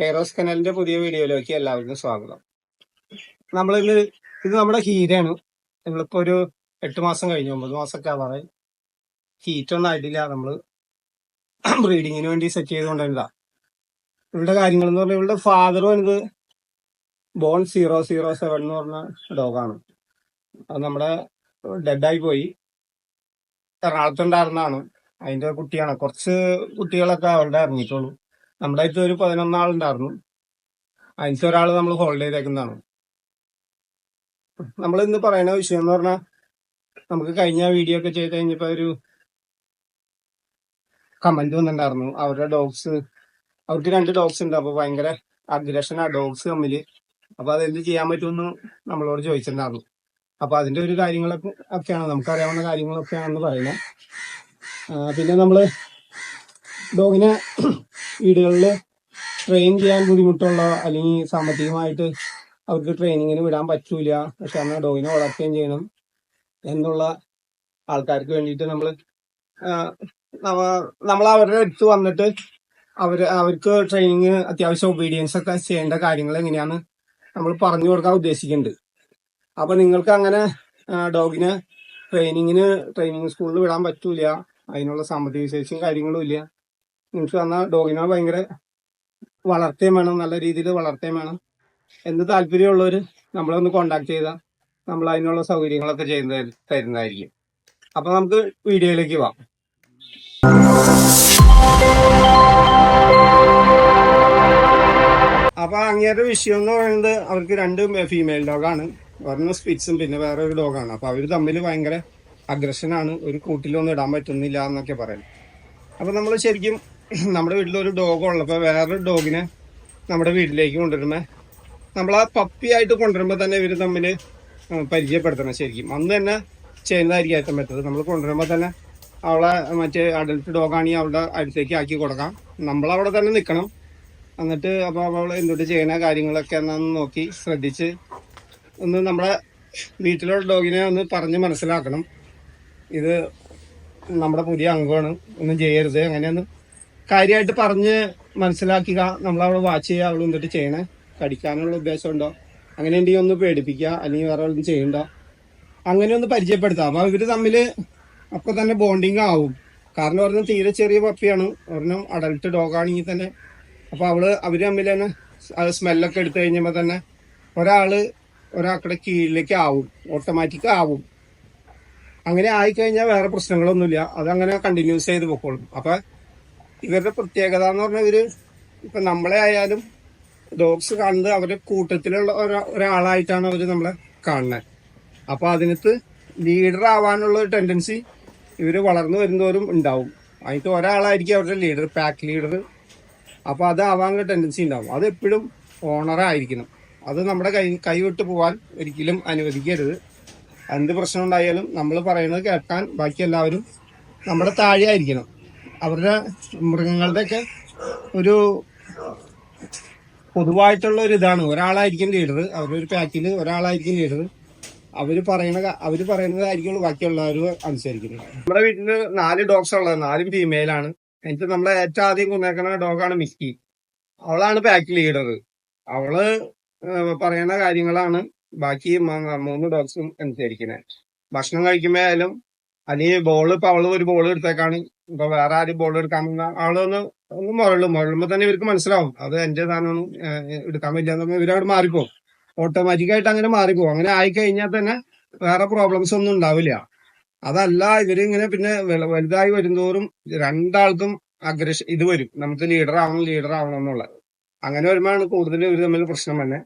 Kairos കനലിന്റെ പുതിയ വീഡിയോയിലേക്ക് എല്ലാവർക്കും സ്വാഗതം. നമ്മളിന്ന് ഇത് നമ്മുടെ ഹീരയാണ്. നമ്മളിപ്പോ ഒരു എട്ട് മാസം കഴിഞ്ഞു ഒമ്പത് മാസമൊക്കെ ആവാറായി. ഹീറ്റ് ഒന്നും ആയിട്ടില്ല. നമ്മൾ ബ്രീഡിങ്ങിന് വേണ്ടി സെറ്റ് ചെയ്തുകൊണ്ടിരുന്നതാ. ഇവളുടെ കാര്യങ്ങൾ എന്ന് പറഞ്ഞാൽ ഇവളുടെ ഫാദർ വന്നത് ബോൺ സീറോ സീറോ സെവൻ എന്ന് പറഞ്ഞ ഡോഗാണ് അത് നമ്മുടെ ഡെഡായി പോയി. എറണാകുളത്തുണ്ടായിരുന്നതാണ്. അതിന്റെ കുട്ടിയാണ്. കുറച്ച് കുട്ടികളൊക്കെ അവളുടെ ഇറങ്ങിയിട്ടുള്ളൂ നമ്മുടെ അടുത്ത് ഒരു പതിനൊന്നാളുണ്ടായിരുന്നു അതിനകത്ത് ഒരാൾ നമ്മൾ ഹോൾഡ് ചെയ്തേക്കുന്നതാണ്. നമ്മൾ ഇന്ന് പറയുന്ന വിഷയം എന്ന് പറഞ്ഞാൽ നമുക്ക് കഴിഞ്ഞ വീഡിയോ ഒക്കെ ചെയ്ത് കഴിഞ്ഞപ്പോൾ ഒരു കമന്റ് വന്നിട്ടുണ്ടായിരുന്നു. അവരുടെ ഡോഗ്സ് അവർക്ക് രണ്ട് ഡോഗ്സ് ഉണ്ട്. അപ്പോൾ ഭയങ്കര ആ ഡോഗ്സ് തമ്മിൽ അപ്പോൾ അതെന്ത് ചെയ്യാൻ പറ്റുമെന്ന് നമ്മളോട് ചോദിച്ചിട്ടുണ്ടായിരുന്നു. അപ്പോൾ അതിന്റെ ഒരു കാര്യങ്ങളൊക്കെ ഒക്കെയാണ്. നമുക്കറിയാവുന്ന കാര്യങ്ങളൊക്കെയാണെന്ന് പറയുന്നത് പിന്നെ നമ്മൾ ഡോഗിനെ വീടുകളിൽ ട്രെയിൻ ചെയ്യാൻ ബുദ്ധിമുട്ടുള്ള അല്ലെങ്കിൽ സാമ്പത്തികമായിട്ട് അവർക്ക് ട്രെയിനിങ്ങിന് വിടാൻ പറ്റൂല. പക്ഷെ അന്ന് ഡോഗിനെ വളർത്തുകയും ചെയ്യണം എന്നുള്ള ആൾക്കാർക്ക് വേണ്ടിയിട്ട് നമ്മൾ നമ്മൾ അവരുടെ അടുത്ത് വന്നിട്ട് അവർ അവർക്ക് ട്രെയിനിങ് അത്യാവശ്യം ഒബീഡിയൻസ് ഒക്കെ ചെയ്യേണ്ട കാര്യങ്ങൾ എങ്ങനെയാണ് നമ്മൾ പറഞ്ഞു കൊടുക്കാൻ ഉദ്ദേശിക്കുന്നുണ്ട്. അപ്പൊ നിങ്ങൾക്ക് അങ്ങനെ ഡോഗിന് ട്രെയിനിങ്ങിന് ട്രെയിനിങ് സ്കൂളിൽ വിടാൻ പറ്റൂല. അതിനുള്ള സാമ്പത്തിക ശേഷിയും കാര്യങ്ങളും ഇല്ല. നിങ്ങൾക്ക് വന്നാൽ ഡോഗിനെ ഭയങ്കര വളർത്തുകയും വേണം നല്ല രീതിയിൽ വളർത്തുകയും വേണം. എന്ത് താല്പര്യമുള്ളവർ നമ്മളെ ഒന്ന് കോണ്ടാക്ട് ചെയ്താൽ നമ്മൾ അതിനുള്ള സൗകര്യങ്ങളൊക്കെ ചെയ്ത് തരു- തരുന്നതായിരിക്കും. അപ്പൊ നമുക്ക് വീഡിയോയിലേക്ക് പോവാം. അപ്പൊ അങ്ങേരുടെ വിഷയം എന്ന് പറയുന്നത് അവർക്ക് രണ്ട് ഫീമെയിൽ ഡോഗാണ് ഒരെണ്ണം സ്പിറ്റ്സും പിന്നെ വേറെ ഒരു ഡോഗാണ് അപ്പൊ അവർ തമ്മിൽ ഭയങ്കര അഗ്രഷനാണ് ഒരു കൂട്ടിലൊന്നും ഇടാൻ പറ്റുന്നില്ല എന്നൊക്കെ പറയുന്നത് അപ്പൊ നമ്മൾ ശരിക്കും നമ്മുടെ വീട്ടിൽ ഒരു ഡോഗ് ഉള്ളപ്പോൾ വേറൊരു ഡോഗിനെ നമ്മുടെ വീട്ടിലേക്ക് കൊണ്ടുവരുമ്പോ നമ്മൾ ആ പപ്പിയായിട്ട് കൊണ്ടുവരുമ്പോൾ തന്നെ ഇവർ തമ്മിൽ പരിചയപ്പെടുത്തണം ശരിക്കും. അന്ന് തന്നെ ചെയ്യുന്നതായിരിക്കും ഏറ്റവും പറ്റത് നമ്മൾ കൊണ്ടുവരുമ്പോൾ തന്നെ അവളെ മറ്റേ അഡൽട്ട് ഡോഗാണെങ്കിൽ അവളുടെ അടുത്തേക്ക് ആക്കി കൊടുക്കാം. നമ്മൾ നമ്മളവിടെ തന്നെ നിൽക്കണം എന്നിട്ട് അപ്പോൾ അവൾ എന്തുകൊണ്ട് ചെയ്യണ കാര്യങ്ങളൊക്കെ എന്നാന്ന് നോക്കി ശ്രദ്ധിച്ച് ഒന്ന് നമ്മളെ വീട്ടിലുള്ള ഡോഗിനെ ഒന്ന് പറഞ്ഞ് മനസ്സിലാക്കണം. ഇത് നമ്മുടെ പുതിയ അംഗമാണ്. ഒന്നും ചെയ്യരുത്. അങ്ങനെയൊന്നും കാര്യമായിട്ട് പറഞ്ഞ് മനസ്സിലാക്കുക. നമ്മളവിടെ വാച്ച് ചെയ്യുക അവൾ എന്നിട്ട് ചെയ്യണേ. കടിക്കാനുള്ള ഉദ്ദേശം ഉണ്ടോ അങ്ങനെ ഉണ്ടെങ്കിൽ ഒന്ന് പേടിപ്പിക്കുക. അല്ലെങ്കിൽ വേറെ ഒന്നും ചെയ്യണ്ട. അങ്ങനെ ഒന്ന് പരിചയപ്പെടുത്താം. അപ്പൊ ഇവർ തമ്മിൽ അപ്പൊ തന്നെ ബോണ്ടിങ് ആവും. കാരണം ഒരെണ്ണം തീരെ ചെറിയ പപ്പിയാണ്. ഒരെണ്ണം അഡൽട്ട് ഡോഗാണെങ്കിൽ തന്നെ. അപ്പൊ അവൾ അവർ തമ്മിൽ തന്നെ സ്മെല്ലൊക്കെ എടുത്തു കഴിഞ്ഞപ്പോ തന്നെ ഒരാൾ ഒരാളുടെ കീഴിലേക്ക് ആവും. ഓട്ടോമാറ്റിക് ആവും. അങ്ങനെ ആയിക്കഴിഞ്ഞാൽ വേറെ പ്രശ്നങ്ങളൊന്നുമില്ല. അതങ്ങനെ കണ്ടിന്യൂസ് ചെയ്ത് പൊക്കോളും. അപ്പൊ ഇവരുടെ പ്രത്യേകത എന്ന് പറഞ്ഞാൽ ഇവർ ഇപ്പൊ നമ്മളെ ആയാലും ഡോഗ്സ് കാണുന്നത് അവരുടെ കൂട്ടത്തിലുള്ള ഒരാ- ഒരാളായിട്ടാണ് അവർ നമ്മളെ കാണുന്നത് അപ്പൊ അതിനകത്ത് ലീഡർ ആവാനുള്ള ഒരു ടെൻഡൻസി ഇവർ വളർന്നു വരുന്നവരും ഉണ്ടാവും. അതിനകത്ത് ഒരാളായിരിക്കും അവരുടെ ലീഡർ പാക്ക് ലീഡർ അപ്പൊ അത് ആവാനുള്ള ടെൻഡൻസി ഉണ്ടാവും. അത് എപ്പോഴും ഓണറായിരിക്കണം അത് നമ്മുടെ കൈ കൈവിട്ട് പോവാൻ ഒരിക്കലും അനുവദിക്കരുത്. എന്ത് പ്രശ്നം ഉണ്ടായാലും നമ്മൾ പറയുന്നത് കേൾക്കാൻ ബാക്കി എല്ലാവരും നമ്മുടെ താഴെ ആയിരിക്കണം. അവരുടെ മൃഗങ്ങളുടെയൊക്കെ ഒരു പൊതുവായിട്ടുള്ള ഒരു ഇതാണ്. ഒരാളായിരിക്കും ലീഡർ അവരൊരു പാക്കിൽ ഒരാളായിരിക്കും ലീഡർ അവർ പറയണ അവർ പറയുന്നതായിരിക്കും ബാക്കിയുള്ളവർ അനുസരിക്കുന്നത്. നമ്മുടെ വീട്ടിൽ നാല് ഡോഗ്സ് ഉള്ളത് നാലും ഫീമെയിലാണ് എനിക്ക് നമ്മളെ ഏറ്റവും ആദ്യം കൊന്നേക്കുന്ന ഡോഗാണ് മിക്കി. അവളാണ് പാക്ക് ലീഡർ അവൾ പറയുന്ന കാര്യങ്ങളാണ് ബാക്കി മൂന്ന് ഡോഗ്സും അനുസരിക്കുന്നത്. ഭക്ഷണം കഴിക്കുമ്പോഴായാലും അല്ലെങ്കിൽ ബോൾ ഇപ്പൊ അവൾ ഒരു ബോൾ എടുത്തേക്കാണ്. ഇപ്പൊ വേറെ ആരും ബോൾ എടുക്കാൻ വന്ന ആളൊന്ന് ഒന്ന് മുരളും മുരളുമ്പോ തന്നെ ഇവർക്ക് മനസ്സിലാവും. അത് എന്റെ ഏഹ് എടുക്കാൻ പറ്റില്ല ഇവരവിടെ മാറിപ്പോകും ഓട്ടോമാറ്റിക് ആയിട്ട് അങ്ങനെ മാറിപ്പോകും അങ്ങനെ ആയി കഴിഞ്ഞാൽ തന്നെ വേറെ പ്രോബ്ലംസ് ഒന്നും ഉണ്ടാവില്ല. അതല്ല ഇവരിങ്ങനെ പിന്നെ വല- വലുതായി വരുന്തോറും രണ്ടാൾക്കും അഗ്രഷൻ ഇത് വരും. നമുക്ക് ലീഡർ ആവണം ലീഡർ ആവണം എന്നുള്ള. അങ്ങനെ വരുമ്പോഴാണ് കൂടുതൽ ഇവർ തമ്മിൽ പ്രശ്നം തന്നെ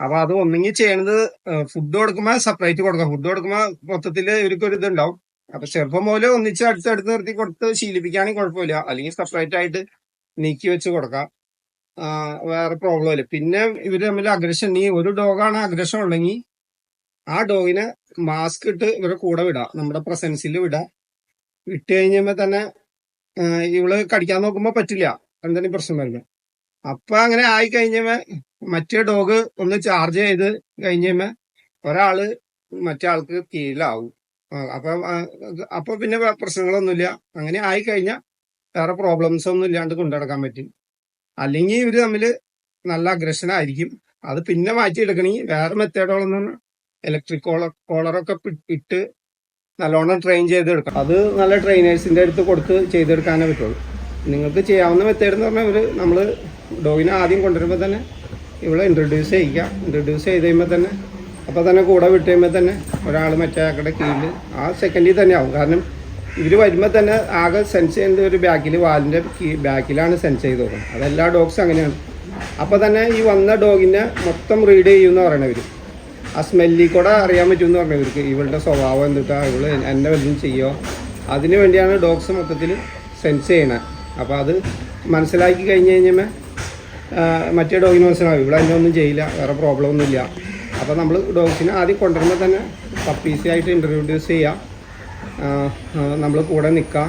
അപ്പൊ അത് ഒന്നെങ്കിൽ ചെയ്യണത് ഫുഡ് കൊടുക്കുമ്പോ സെപ്പറേറ്റ് കൊടുക്കാം. ഫുഡ് കൊടുക്കുമ്പോ മൊത്തത്തിൽ ഇവർക്ക് ഒരു ഇതുണ്ടാവും അപ്പൊ ചെറുപ്പം മുതലേ ഒന്നിച്ച് അടുത്ത് അടുത്ത് നിർത്തി കൊടുത്ത് ശീലിപ്പിക്കുകയാണെങ്കിൽ കുഴപ്പമില്ല. അല്ലെങ്കിൽ സെപ്പറേറ്റ് ആയിട്ട് നീക്കി വെച്ച് കൊടുക്കാം. വേറെ പ്രോബ്ലം ഇല്ല. പിന്നെ ഇവർ തമ്മിൽ അഗ്രഷൻ ഈ ഒരു ഡോഗാണ് അഗ്രഷൻ ഉണ്ടെങ്കിൽ ആ ഡോഗിനെ മാസ്ക് ഇട്ട് ഇവരെ കൂടെ വിടാം. നമ്മുടെ പ്രസൻസിൽ വിടാം. ഇട്ട് കഴിഞ്ഞപ്പോ തന്നെ ഇവൾ കടിക്കാൻ നോക്കുമ്പോ പറ്റില്ല. എന്തെങ്കിലും പ്രശ്നം വരുന്നത് അപ്പൊ അങ്ങനെ ആയി കഴിഞ്ഞപ്പോ മറ്റേ ഡോഗ് ഒന്ന് ചാർജ് ചെയ്ത് കഴിഞ്ഞപ്പോ ഒരാൾ മറ്റേ ആൾക്ക് കീഴിലാവും. അപ്പൊ അപ്പൊ പിന്നെ പ്രശ്നങ്ങളൊന്നുമില്ല. അങ്ങനെ ആയി കഴിഞ്ഞാൽ വേറെ പ്രോബ്ലംസ് ഒന്നും ഇല്ലാണ്ട് കൊണ്ടുനടക്കാൻ പറ്റും. അല്ലെങ്കിൽ ഇവർ തമ്മിൽ നല്ല അഗ്രഷൻ ആയിരിക്കും. അത് പിന്നെ മാറ്റിയെടുക്കണമെങ്കിൽ വേറെ മെത്തേഡുകളൊന്നും ഇലക്ട്രിക് കോളർ കോളറൊക്കെ ഇട്ട് നല്ലോണം ട്രെയിൻ ചെയ്തെടുക്കണം. അത് നല്ല ട്രെയിനേഴ്സിന്റെ അടുത്ത് കൊടുത്ത് ചെയ്തെടുക്കാനേ പറ്റുള്ളൂ. നിങ്ങൾക്ക് ചെയ്യാവുന്ന മെത്തേഡ് എന്ന് പറഞ്ഞാൽ ഒരു നമ്മൾ ഡോഗിനെ ആദ്യം കൊണ്ടുവരുമ്പോൾ തന്നെ ഇവിടെ ഇൻട്രൊഡ്യൂസ് ചെയ്യുക ഇൻട്രൊഡ്യൂസ് ചെയ്ത് കഴിയുമ്പോൾ തന്നെ അപ്പോൾ തന്നെ കൂടെ വിട്ട് കഴിയുമ്പോൾ തന്നെ ഒരാൾ മറ്റേ ആക്കടെ കീഴിൽ ആ സെക്കൻഡിൽ തന്നെ ആവും. കാരണം ഇവർ വരുമ്പോൾ തന്നെ ആകെ സെൻസ് ചെയ്യുന്നത് ഒരു ബാക്കിൽ വാലിന്റെ ബാക്കിലാണ് സെൻസ് ചെയ്ത് നോക്കുന്നത് അതെല്ലാ ഡോഗ്സും അങ്ങനെയാണ്. അപ്പോൾ തന്നെ ഈ വന്ന ഡോഗിനെ മൊത്തം റീഡ് ചെയ്യുമെന്ന് പറയണവർ ആ സ്മെല്ലിൽ കൂടെ അറിയാൻ പറ്റുമെന്ന് പറഞ്ഞു ഇവർക്ക്. ഇവളുടെ സ്വഭാവം എന്തിട്ടാ? ഇവൾ എന്നെ വല്ലതും ചെയ്യുമോ അതിനു വേണ്ടിയാണ് ഡോഗ്സ് മൊത്തത്തിൽ സെൻസ് ചെയ്യണത് അപ്പോൾ അത് മനസ്സിലാക്കി കഴിഞ്ഞ് കഴിഞ്ഞാൽ മറ്റേ ഡോഗിന് മനസ്സിലാവും. ഇവിടെ എന്നെ ഒന്നും ചെയ്യില്ല. വേറെ പ്രോബ്ലം ഒന്നുമില്ല. അപ്പോൾ നമ്മൾ ഡോഗ്സിനെ ആദ്യം കൊണ്ടുവരുമ്പോൾ തന്നെ പപ്പീസി ആയിട്ട് ഇൻട്രൊഡ്യൂസ് ചെയ്യുക നമ്മൾ കൂടെ നിൽക്കുക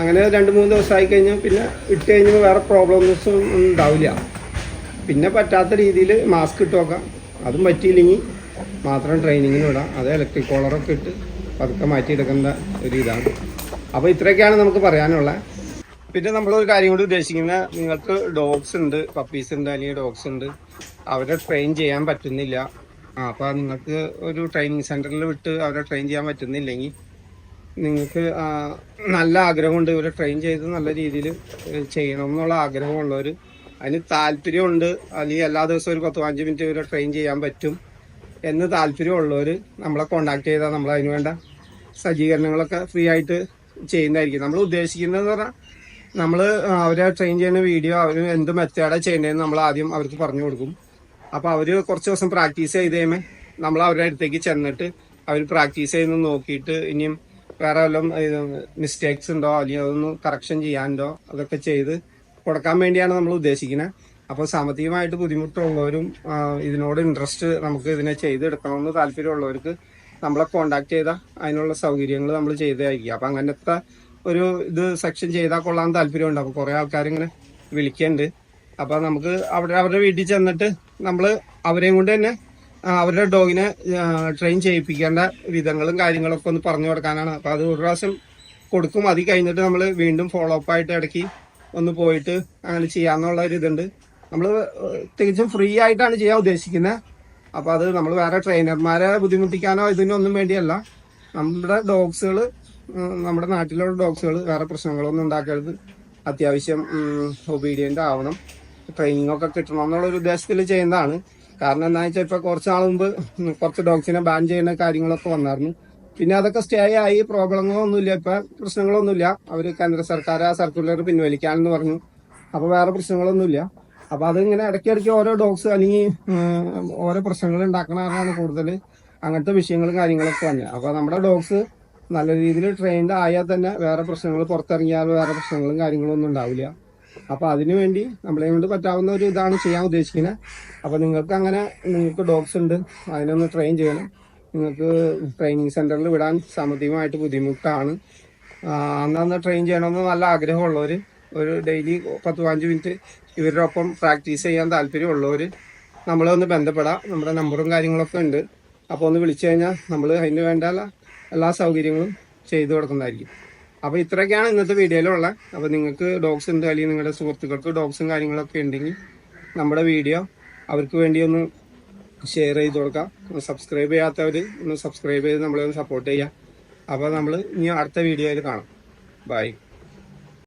അങ്ങനെ രണ്ട് മൂന്ന് ദിവസമായി കഴിഞ്ഞാൽ പിന്നെ ഇട്ട് കഴിഞ്ഞാൽ വേറെ പ്രോബ്ലംസും ഉണ്ടാവില്ല. പിന്നെ പറ്റാത്ത രീതിയിൽ മാസ്ക് ഇട്ട് നോക്കാം. അതും പറ്റിയില്ലെങ്കിൽ മാത്രം ട്രെയിനിങ്ങിന് വിടാം. അത് ഇലക്ട്രിക് കോളറൊക്കെ ഇട്ട് പതുക്കെ മാറ്റിയെടുക്കേണ്ട ഒരു ഇതാണ്. അപ്പോൾ ഇത്രയൊക്കെയാണ് നമുക്ക് പറയാനുള്ളത് പിന്നെ നമ്മളൊരു കാര്യം കൂടി ഉദ്ദേശിക്കുന്നത് നിങ്ങൾക്ക് ഡോഗ്സ് ഉണ്ട് പപ്പീസ് ഉണ്ട് അല്ലെങ്കിൽ ഡോഗ്സ് ഉണ്ട്. അവരെ ട്രെയിൻ ചെയ്യാൻ പറ്റുന്നില്ല. ആ അപ്പോൾ നിങ്ങൾക്ക് ഒരു ട്രെയിനിങ് സെന്ററിൽ വിട്ട് അവരെ ട്രെയിൻ ചെയ്യാൻ പറ്റുന്നില്ലെങ്കിൽ നിങ്ങൾക്ക് നല്ല ആഗ്രഹമുണ്ട് ഇവരെ ട്രെയിൻ ചെയ്ത് നല്ല രീതിയിൽ ചെയ്യണം എന്നുള്ള ആഗ്രഹമുള്ളവർ അതിന് താല്പര്യമുണ്ട്. അല്ലെങ്കിൽ എല്ലാ ദിവസവും ഒരു പത്ത് പതിനഞ്ച് മിനിറ്റ് ഇവരെ ട്രെയിൻ ചെയ്യാൻ പറ്റും എന്ന് താല്പര്യമുള്ളവർ നമ്മളെ കോണ്ടാക്ട് ചെയ്താൽ നമ്മൾ അതിന് വേണ്ട സജ്ജീകരണങ്ങളൊക്കെ ഫ്രീ ആയിട്ട് ചെയ്യുന്നതായിരിക്കും. നമ്മൾ ഉദ്ദേശിക്കുന്നതെന്ന് പറഞ്ഞാൽ നമ്മൾ അവരെ ട്രെയിൻ ചെയ്യുന്ന വീഡിയോ അവർ എന്ത് മെത്തേഡാണ് ചെയ്യേണ്ടതെന്ന് നമ്മൾ ആദ്യം അവർക്ക് പറഞ്ഞു കൊടുക്കും. അപ്പോൾ അവർ കുറച്ച് ദിവസം പ്രാക്ടീസ് ചെയ്ത് നമ്മൾ അവരുടെ അടുത്തേക്ക് ചെന്നിട്ട് അവർ പ്രാക്ടീസ് ചെയ്യുന്ന നോക്കിയിട്ട് ഇനിയും വേറെ വല്ലതും മിസ്റ്റേക്സ് ഉണ്ടോ? അല്ലെങ്കിൽ അതൊന്ന് കറക്ഷൻ ചെയ്യാനുണ്ടോ? അതൊക്കെ ചെയ്ത് കൊടുക്കാൻ വേണ്ടിയാണ് നമ്മൾ ഉദ്ദേശിക്കുന്നത് അപ്പോൾ സാമ്പത്തികമായിട്ട് ബുദ്ധിമുട്ടുള്ളവരും ഇതിനോട് ഇൻട്രസ്റ്റ് നമുക്ക് ഇതിനെ ചെയ്തെടുക്കണമെന്ന് താല്പര്യമുള്ളവർക്ക് നമ്മളെ കോണ്ടാക്ട് ചെയ്താൽ അതിനുള്ള സൗകര്യങ്ങൾ നമ്മൾ ചെയ്തതായിരിക്കും അപ്പം അങ്ങനത്തെ ഒരു ഇത് സെക്ഷൻ ചെയ്താൽ കൊള്ളാൻ താല്പര്യമുണ്ട്. അപ്പോൾ കുറേ ആൾക്കാരിങ്ങനെ വിളിക്കുന്നുണ്ട് അപ്പോൾ നമുക്ക് അവിടെ അവരുടെ വീട്ടിൽ ചെന്നിട്ട് നമ്മൾ അവരെയും കൊണ്ട് തന്നെ അവരുടെ ഡോഗിനെ ട്രെയിൻ ചെയ്യിപ്പിക്കേണ്ട വിധങ്ങളും കാര്യങ്ങളൊക്കെ ഒന്ന് പറഞ്ഞു കൊടുക്കാനാണ്. അപ്പോൾ അത് ഒരു പ്രാവശ്യം കൊടുക്കും. അത് കഴിഞ്ഞിട്ട് നമ്മൾ വീണ്ടും ഫോളോ അപ്പ് ആയിട്ട് ഇടയ്ക്ക് ഒന്ന് പോയിട്ട് അങ്ങനെ ചെയ്യാന്നുള്ള ഒരു ഇതുണ്ട്. നമ്മൾ തികച്ചും ഫ്രീ ആയിട്ടാണ് ചെയ്യാൻ ഉദ്ദേശിക്കുന്നത് അപ്പോൾ അത് നമ്മൾ വേറെ ട്രെയിനർമാരെ ബുദ്ധിമുട്ടിക്കാനോ ഇതിനൊന്നും വേണ്ടിയല്ല. നമ്മുടെ ഡോഗ്സുകൾ നമ്മുടെ നാട്ടിലുള്ള ഡോഗ്സുകൾ വേറെ പ്രശ്നങ്ങളൊന്നും ഉണ്ടാക്കരുത്. അത്യാവശ്യം ഒബീഡിയന്റ് ആവണം. ട്രെയിനിങ് ഒക്കെ കിട്ടണം എന്നുള്ള ഒരു ഉദ്ദേശത്തിൽ ചെയ്യുന്നതാണ്. കാരണം എന്താ വെച്ചാൽ ഇപ്പൊ കുറച്ച് നാൾ മുമ്പ് കുറച്ച് ഡോഗ്സിനെ ബാൻ ചെയ്യുന്ന കാര്യങ്ങളൊക്കെ വന്നായിരുന്നു. പിന്നെ അതൊക്കെ സ്റ്റേ ആയി പ്രോബ്ലങ്ങളൊന്നുമില്ല. ഇപ്പൊ പ്രശ്നങ്ങളൊന്നുമില്ല. അവർ കേന്ദ്ര സർക്കാർ ആ സർക്കുലർ പിൻവലിക്കാനെന്ന് പറഞ്ഞു. അപ്പൊ വേറെ പ്രശ്നങ്ങളൊന്നുമില്ല. അപ്പൊ അതിങ്ങനെ ഇടയ്ക്കിടയ്ക്ക് ഓരോ ഡോഗ്സ് അല്ലെങ്കിൽ ഓരോ പ്രശ്നങ്ങൾ ഉണ്ടാക്കണതാണ് കൂടുതൽ അങ്ങനത്തെ വിഷയങ്ങളും കാര്യങ്ങളൊക്കെ വന്നത്. അപ്പൊ നമ്മുടെ ഡോഗ്സ് നല്ല രീതിയിൽ ട്രെയിൻഡ് ആയാൽ തന്നെ വേറെ പ്രശ്നങ്ങൾ പുറത്തിറങ്ങിയാൽ വേറെ പ്രശ്നങ്ങളും കാര്യങ്ങളും ഒന്നും ഉണ്ടാവില്ല. അപ്പൊ അതിനു വേണ്ടി നമ്മളെ കൊണ്ട് പറ്റാവുന്ന ഒരു ഇതാണ് ചെയ്യാൻ ഉദ്ദേശിക്കുന്നത്. അപ്പൊ നിങ്ങൾക്ക് അങ്ങനെ നിങ്ങൾക്ക് ഡോഗ്സ് ഉണ്ട് അതിനൊന്ന് ട്രെയിൻ ചെയ്യണം. നിങ്ങൾക്ക് ട്രെയിനിങ് സെന്ററിൽ വിടാൻ സാമ്പത്തികമായിട്ട് ബുദ്ധിമുട്ടാണ്. അന്നന്ന് ട്രെയിൻ ചെയ്യണമെന്ന് നല്ല ആഗ്രഹമുള്ളവർ ഒരു ഡെയിലി പത്ത് പതിനഞ്ച് മിനിറ്റ് ഇവരുടെ ഒപ്പം പ്രാക്ടീസ് ചെയ്യാൻ താല്പര്യമുള്ളവർ നമ്മളെ ഒന്ന് ബന്ധപ്പെടാം. നമ്മുടെ നമ്പറും കാര്യങ്ങളൊക്കെ ഉണ്ട്. അപ്പോൾ ഒന്ന് വിളിച്ചു കഴിഞ്ഞാൽ നമ്മൾ അതിന് വേണ്ട എല്ലാ സൗകര്യങ്ങളും ചെയ്തു കൊടുക്കുന്നതായിരിക്കും. അപ്പോൾ ഇത്രയൊക്കെയാണ് ഇന്നത്തെ വീഡിയോയിലുള്ള. അപ്പോൾ നിങ്ങൾക്ക് ഡോഗ്സ് ഉണ്ട് അല്ലെങ്കിൽ നിങ്ങളുടെ സുഹൃത്തുക്കൾക്ക് ഡോഗ്സും കാര്യങ്ങളൊക്കെ ഉണ്ടെങ്കിൽ നമ്മുടെ വീഡിയോ അവർക്ക് വേണ്ടി ഒന്ന് ഷെയർ ചെയ്ത് കൊടുക്കാം. സബ്സ്ക്രൈബ് ചെയ്യാത്തവർ ഒന്ന് സബ്സ്ക്രൈബ് ചെയ്ത് നമ്മളെ ഒന്ന് സപ്പോർട്ട് ചെയ്യാം അപ്പോൾ നമ്മൾ ഇനി അടുത്ത വീഡിയോയിൽ കാണാം. ബൈ